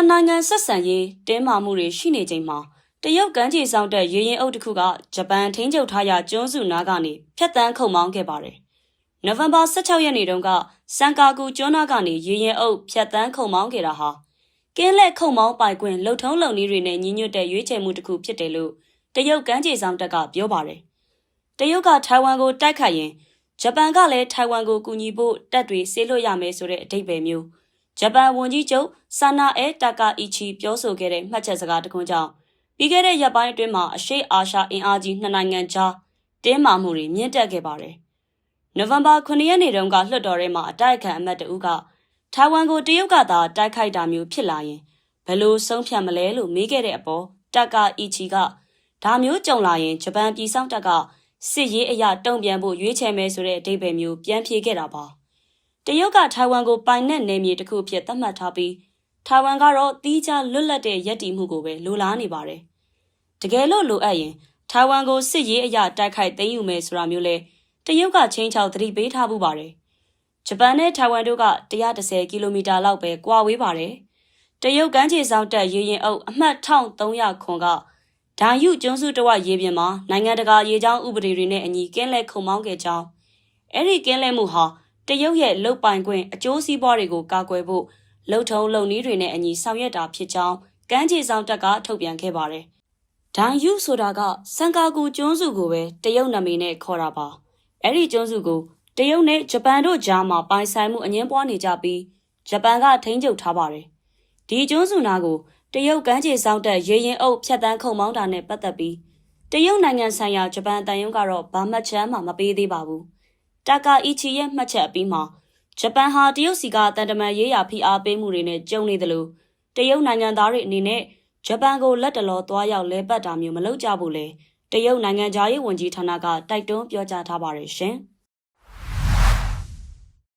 နှစ်နိုင်ငံဆက်ဆံရေးတင်းမာမှုတွေရှိနေချိန်မှာတရုတ်ကမ်းခြေဆောင်တဲ့ရေရင်အုပ်တစ်ခုကဂျပန်ထိန်းချုပ်ထားရာကျွန်းစုနားကနေဖျက်တမ်းခုန်မောင်းခဲ့ပါတယ်။နိုဝင်ဘာ16ရက်နေ့တုန်းကစန်ကာကူကျွန်းနားကနေရေရင်အုပ်ဖျက်တမ်းခုန်မောင်းခဲ့တာဟာကင်းလက်ခုန်မောင်းပိုင်ခွင့်လှုပ်ထုံးလုံနည်းတွေနဲ့ညီညွတ်တဲ့ရွေးချယ်မှုတစ်ခုဖြစ်တယ်လို့တရုတ်ကမ်းခြေဆောင်တပ်ကပြောပါတယ်။တရုတ်ကထိုင်ဝမ်ကိုတိုက်ခိုက်ရင်ဂျပန်ကလည်းထိုင်ဝမ်ကိုကူညီဖို့တပ်တွေဆေးလွှတ်ရမယ်ဆိုတဲ့အဓိပ္ပာယ်မျိုး ဂျပန်ဝန်ကြီးချုပ်ဆာနာအဲတာကာအီချီပြောဆိုခဲ့တဲ့မှတ်ချက်စကားတစ်ခုကြောင့်ပြီးခဲ့တဲ့ရက်ပိုင်းအတွင်းမှာအရှိအာရှအင်အားကြီးနှစ်နိုင်ငံကြားတင်းမာမှုတွေမြင့်တက်ခဲ့ပါတယ်။နိုဝင်ဘာ9ရက်နေ့တုန်းကလွှတ်တော်ထဲမှာအတိုက်အခံအမတ်တဦးကထိုင်ဝမ်ကိုတရုတ်ကသာတိုက်ခိုက်တာမျိုးဖြစ်လာရင်ဘယ်လိုဆုံးဖြတ်မလဲလို့မေးခဲ့တဲ့အပေါ်တာကာအီချီကဒါမျိုးကြုံလာရင်ဂျပန်ပြည်ဆောင်တပ်ကစစ်ရေးအရာတုံ့ပြန်ဖို့ရွေးချယ်မယ်ဆိုတဲ့အဓိပ္ပာယ်မျိုးပြန်ဖြေခဲ့တာပါ။ တရုတ်ကထိုင်ဝမ်ကိုပိုင်နက်နယ်မြေတစ်ခုအဖြစ်သတ်မှတ်ထားပြီးထိုင်ဝမ်ကတော့တီးခြားလွတ်လပ်တဲ့ရည်တည်မှုကိုပဲလိုလားနေပါတယ်။တကယ်လို့လိုအပ်ရင်ထိုင်ဝမ်ကိုစစ်ရေးအရာတိုက်ခိုက်သိမ်းယူမယ်ဆိုတာမျိုးလဲတရုတ်ကချင်းချောက်သတိပေးထားမှုပါတယ်။ဂျပန်နဲ့ထိုင်ဝမ်တို့က130ကီလိုမီတာလောက်ပဲကွာဝေးပါတယ်။တရုတ်ကမ်းခြေဆောင်တက်ရေရင်အုပ်အမှတ်1300ခွန်ကဒိုင်ယူကျွန်းစုတဝရေပြင်မှာနိုင်ငံတကာရေကြောင်းဥပဒေတွေနဲ့အညီကင်းလဲခုံမောင်းခဲ့ကြောင်းအဲ့ဒီကင်းလဲမှုဟာ တရုတ်ရဲ့လုတ်ပိုင်ခွင့်အကျိုးစီးပွားတွေကိုကာကွယ်ဖို့လှုပ်ထုံလုံနည်းတွေနဲ့အညီဆောင်ရွက်တာဖြစ်ကြောင်းကမ်းခြေဆောင်တက်ကထုတ်ပြန်ခဲ့ပါတယ်။ဒိုင်ယူဆိုတာကစန်ကာကူကျွန်းစုကိုပဲတရုတ်နာမည်နဲ့ခေါ်တာပါ။အဲ့ဒီကျွန်းစုကိုတရုတ်နဲ့ဂျပန်တို့ကြားမှာပိုင်ဆိုင်မှုအငင်းပွားနေကြပြီးဂျပန်ကထိန်းချုပ်ထားပါတယ်။ဒီကျွန်းစုနာကိုတရုတ်ကမ်းခြေဆောင်တက်ရေရင်အုပ်ဖြတ်တန်းခုံမောင်းတာနဲ့ပတ်သက်ပြီးတရုတ်နိုင်ငံဆိုင်ရာဂျပန်တန်ယုံကတော့ဘာမှချမ်းမှမပေးသေးပါဘူး။ တာကာအီချီရဲ့မှတ်ချက်အပြီးမှာဂျပန်ဟာတရုတ်စီကတန်တမန်ရေးရာဖိအားပေးမှုတွေနဲ့ကြုံနေတယ်လို့တရုတ်နိုင်ငံသားတွေအနေနဲ့ဂျပန်ကိုလက်တလောသွားရောက်လဲပတ်တာမျိုးမလုပ်ကြဘူးလေတရုတ်နိုင်ငံသားရေးဝန်ကြီးဌာနကတိုက်တွန်းပြောကြားထားပါတယ်ရှင်။